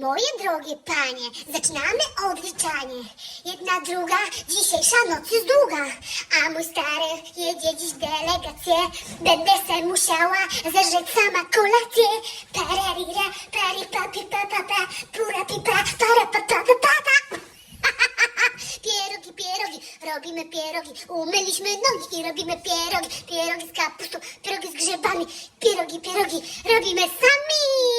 Moje drogie panie, zaczynamy odliczanie. Jedna, druga, dzisiejsza noc jest długa. A mój stary jedzie dziś delegację. Będę se musiała zeżreć sama kolację. Pararira, pari, papi, pa, pa, pa, pura, pipa, para, pa, pa, pa, pa, pa. Pierogi, pierogi, robimy pierogi. Umyliśmy nogi i robimy pierogi. Pierogi z kapustą, pierogi z grzybami. Pierogi, pierogi, robimy sami.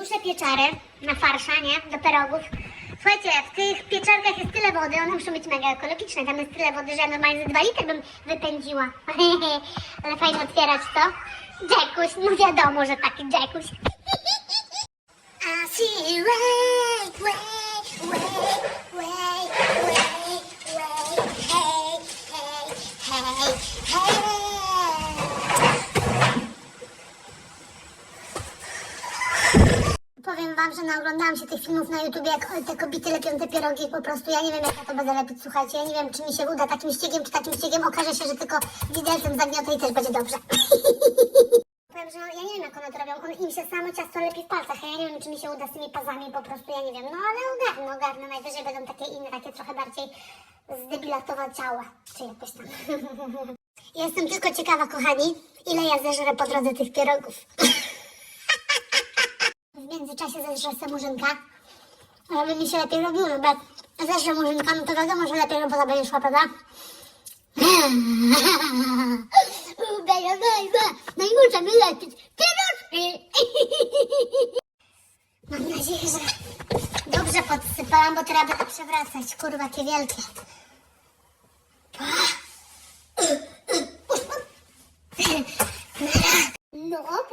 Duszę pieczary na farsza, nie? Do pierogów. Słuchajcie, w tych pieczarkach jest tyle wody, one muszą być mega ekologiczne. Tam jest tyle wody, że ja normalnie ze 2 litry bym wypędziła. Ale fajnie otwierać to. Jackuś, no wiadomo, że taki Jackuś. I see you wait, wait, Że naoglądałam się tych filmów na YouTubie, jak te kobiety lepią te pierogi, po prostu ja nie wiem, jak ja to będę lepić, słuchajcie, ja nie wiem, czy mi się uda takim ściegiem, czy takim ściegiem, okaże się, że tylko widelcem zagniotę i też będzie dobrze. Powiem, że ja nie wiem, jak one to robią, on im się samo ciasto lepi w palcach, a ja nie wiem, czy mi się uda z tymi pazami, po prostu ja nie wiem, no ale ogarnę, ogarnę, najwyżej będą takie inne, takie trochę bardziej zdebilatowe ciała, czy jakoś tam. Jestem tylko ciekawa, kochani, ile ja zeżrę po drodze tych pierogów. W międzyczasie zeżrę sobie murzynka, żeby mi się lepiej robiło, jak zeżrę murzynka, no to wiadomo, że lepiej robota będzie szła, prawda? No i muszę wylepić pierożki. Mam nadzieję, że dobrze podsypałam, bo teraz będę przewracać, kurwa, jakie wielkie.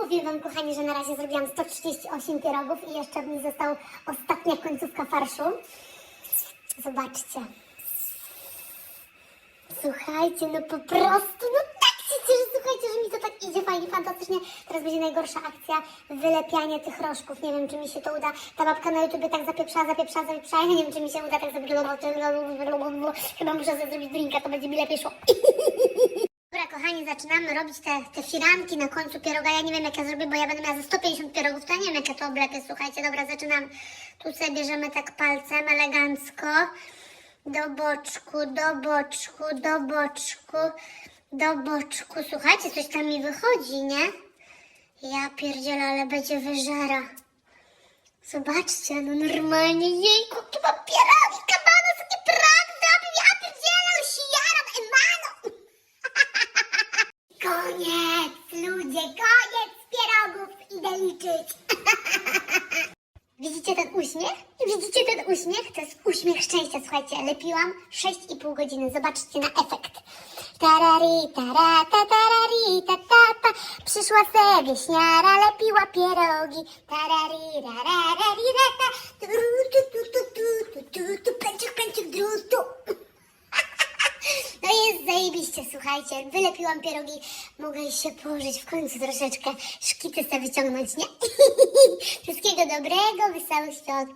Powiem wam kochani, że na razie zrobiłam 138 pierogów i jeszcze mi został ostatnia końcówka farszu. Zobaczcie. Słuchajcie, no po prostu, no tak się cieszę, słuchajcie, że mi to tak idzie fajnie, fantastycznie. Teraz będzie najgorsza akcja, wylepianie tych rożków. Nie wiem, czy mi się to uda. Ta babka na YouTubie tak zapieprzała, zapieprzała. Ja nie wiem, czy mi się uda tak zrobić. Chyba muszę sobie zrobić drinka, to będzie mi lepiej szło. Kochani, zaczynamy robić te, te firanki na końcu pieroga. Ja nie wiem, jak ja zrobię, bo ja będę miała ze 150 pierogów, to ja nie wiem, jak ja to oblepię. Słuchajcie, dobra, zaczynam. Tu sobie bierzemy tak palcem elegancko. Do boczku, do boczku, do boczku, do boczku. Słuchajcie, coś tam mi wychodzi, nie? Ja pierdzielę, ale będzie wyżera. Zobaczcie, no normalnie, jejku, chyba pierogi, kabano, taki prak zrobił, ja pierdzielę, już się jaram, emano. Koniec, ludzie, koniec pierogów, idę liczyć. Widzicie ten uśmiech? Widzicie ten uśmiech? To jest uśmiech szczęścia, słuchajcie. Lepiłam 6,5 godziny. Zobaczcie na efekt. Tarari, tara, ta, tarari, ta, ta, ta. Przyszła se wieśniara, lepiła pierogi. Tarari, ra, ra, ra, ri, ra, ta. Tu, tu, tu, tu, tu, tu, tu, tu, pęczyk, pęczyk, drutu. No jest słuchajcie. Wylepiłam pierogi. Mogę się położyć w końcu troszeczkę. Szkity sobie wyciągnąć, nie? Wszystkiego dobrego, wesołych świąt.